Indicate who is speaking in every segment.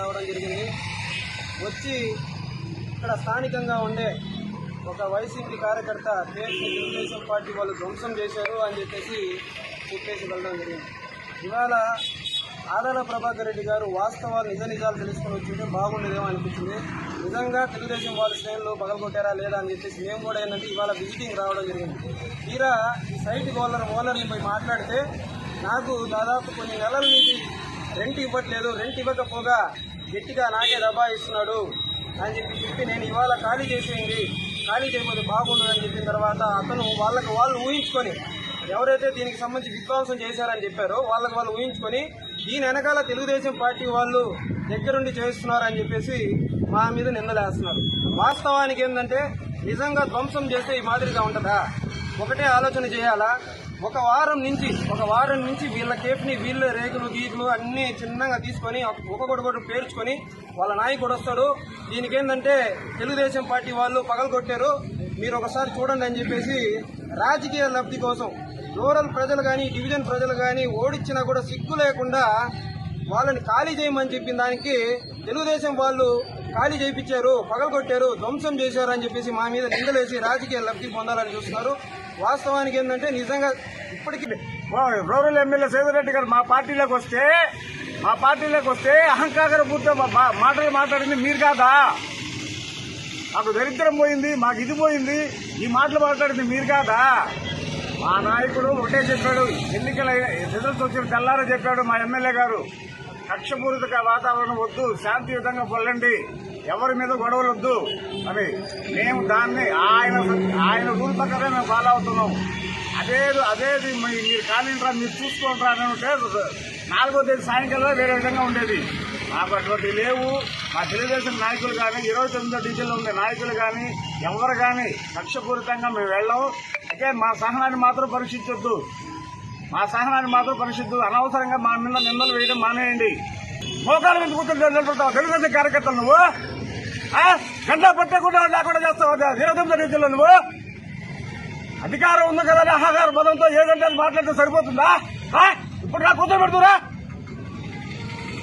Speaker 1: రావడం జరిగింది. వచ్చి ఇక్కడ స్థానికంగా ఉండే ఒక వైసీపీ కార్యకర్త పేరు తెలుగుదేశం పార్టీ వాళ్ళు ధ్వంసం చేశారు అని చెప్పేసి చెప్పేసి వెళ్ళడం జరిగింది. ఇవాళ ఆదాల ప్రభాకర్ రెడ్డి గారు వాస్తవాలు నిజ నిజాలు తెలుసుకొని వచ్చింటే బాగుండేదేమో అనిపించింది. నిజంగా తెలుగుదేశం వాళ్ళ శ్రేణులు పగలగొట్టారా లేదా అని చెప్పేసి మేము కూడా ఏంటంటే ఇవాళ విజిటింగ్ రావడం జరిగింది. తీరా ఈ సైట్ ఓనర్ ఓనర్ని పోయి మాట్లాడితే నాకు దాదాపు కొన్ని నెలల నుంచి రెంట్ ఇవ్వట్లేదు రెంట్ ఇవ్వకపోగా గట్టిగా నాకే దబాయిస్తున్నాడు అని చెప్పి చెప్పి నేను ఇవాళ ఖాళీ చేసేయండి ఖాళీ చేయకపోతే బాగుండదని చెప్పిన తర్వాత అతను వాళ్ళకి వాళ్ళు ఊహించుకొని ఎవరైతే దీనికి సంబంధించి విధ్వంసం చేశారని చెప్పారో వాళ్ళకి వాళ్ళు ఊహించుకొని దీని వెనకాల తెలుగుదేశం పార్టీ వాళ్ళు దగ్గరుండి చేస్తున్నారని చెప్పేసి మా మీద నిందలేస్తున్నారు. వాస్తవానికి ఏంటంటే నిజంగా ధ్వంసం చేస్తే ఈ మాదిరిగా ఉంటుందా? ఒకటే ఆలోచన చేయాలా? ఒక వారం నుంచి ఒక వారం నుంచి వీళ్ళ కేఫ్ని వీళ్ళ రేకులు గీకులు అన్నీ చిన్నగా తీసుకొని ఒక్కొక్కటి కూడా పేర్చుకొని వాళ్ళ నాయకుడు వస్తాడు. దీనికేంటంటే తెలుగుదేశం పార్టీ వాళ్ళు పగలగొట్టారు మీరు ఒకసారి చూడండి అని చెప్పేసి రాజకీయ లబ్ధి కోసం రూరల్ ప్రజలు కానీ డివిజన్ ప్రజలు కానీ ఓడించినా కూడా సిగ్గు లేకుండా వాళ్ళని ఖాళీ చేయమని చెప్పిన దానికి తెలుగుదేశం వాళ్ళు ఖాళీ చేయించారు పగలగొట్టారు ధ్వంసం చేశారు అని చెప్పేసి మా మీద నిందలేసి రాజకీయ లబ్ధి పొందాలని చూస్తున్నారు. వాస్తవానికి ఏంటంటే నిజంగా ఇప్పటికీ
Speaker 2: రూరల్ ఎమ్మెల్యే సేదరెడ్డి గారు మా పార్టీలోకి వస్తే మా పార్టీలోకి వస్తే అహంకార పూర్తి మాటలు మాట్లాడింది మీరు కాదా? మాకు దరిద్రం పోయింది మాకు ఇది పోయింది ఈ మాటలు మాట్లాడింది మీరు కాదా? మా నాయకుడు ఒకటే చెప్పాడు ఎన్నికల రిజల్ట్స్ వచ్చిన తెల్లారో చెప్పాడు మా ఎమ్మెల్యే గారు. కక్షపూరిత వాతావరణం వద్దు శాంతియుతంగా పొల్లండి. ఎవరి మీద గొడవలు వద్దు. అని మేము దాన్ని ఆయన ఆయన రూల్ ప్రకారం మేము ఫాలో అవుతున్నాం. అదే అదేది మీరు కానింట్రా మీరు చూసుకుంటారా అని ఉంటే నాలుగో తేదీ సాయంకాలం వేరే విధంగా ఉండేది. మాకు అటువంటి లేవు. మా తెలుగుదేశం నాయకులు కానీ ఇరవై తొమ్మిదో డివిజన్లో ఉండే నాయకులు కానీ ఎవరు కానీ కక్షపూరితంగా మేము వెళ్ళాం. అయితే మా సహనాన్ని మాత్రం పరీక్షించొద్దు. మా సహనాన్ని మాత్రం పరిశుద్ధులు అనవసరంగా మా మీద నిందలు వేయడం మానేయండి. మోకాలు మీద కూర్చొని తెలుగుదేశం కార్యకర్తలు నువ్వు. గంట పట్టకుండా లేకుండా చేస్తావు. ఇరవై తొమ్మిది నువ్వు. అధికారం ఉంది కదా అని అహంకార పదంతో ఏదంటే మాట్లాడితే సరిపోతుందా? ఇప్పుడు నా కూతురు పెడుతురా.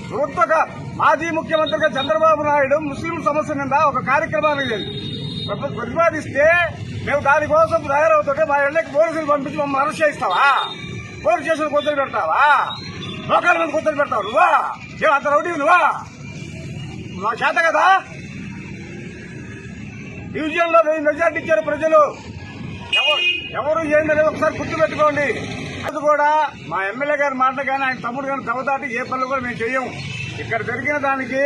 Speaker 2: ప్రభుత్వ మాజీ ముఖ్యమంత్రిగా చంద్రబాబు నాయుడు ముస్లిం సమస్య నిండా ఒక కార్యక్రమాన్ని ప్రతిపాదిస్తే మేము దానికోసం తయారవుతుంటే మా ఇళ్ళకి పోలీసులు పంపించి మమ్మల్ని అరెస్ట్ చేస్తావా పోలీస్ స్టేషన్ కూతురు పెడతావా? లోకాల మీద కూతురు పెడతావు నువ్వా? ఏ అంత రౌడీ నువ్వా? మా చేత కదా? డివిజన్లో వెయ్యి మెజార్టీ ఇచ్చారు ప్రజలు. ఎవరు ఎవరు ఏంటనేది ఒకసారి గుర్తుపెట్టుకోండి అది కూడా మా ఎమ్మెల్యే గారి మాట కానీ ఆయన తమ్ముడు కానీ దవదాటి ఏ పనులు కూడా మేము చేయము. ఇక్కడ జరిగిన దానికి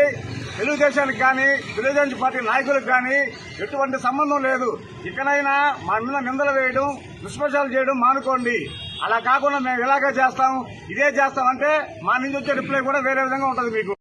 Speaker 2: తెలుగుదేశానికి కానీ తెలుగుదేశం పార్టీ నాయకులకు కానీ ఎటువంటి సంబంధం లేదు. ఇకనైనా మా మీద నిందలు వేయడం నిష్పక్షాలు చేయడం మానుకోండి. అలా కాకుండా మేము ఇలాగే చేస్తాం ఇదే చేస్తాం అంటే మా నుంచి వచ్చే రిప్లై కూడా వేరే విధంగా ఉంటుంది మీకు.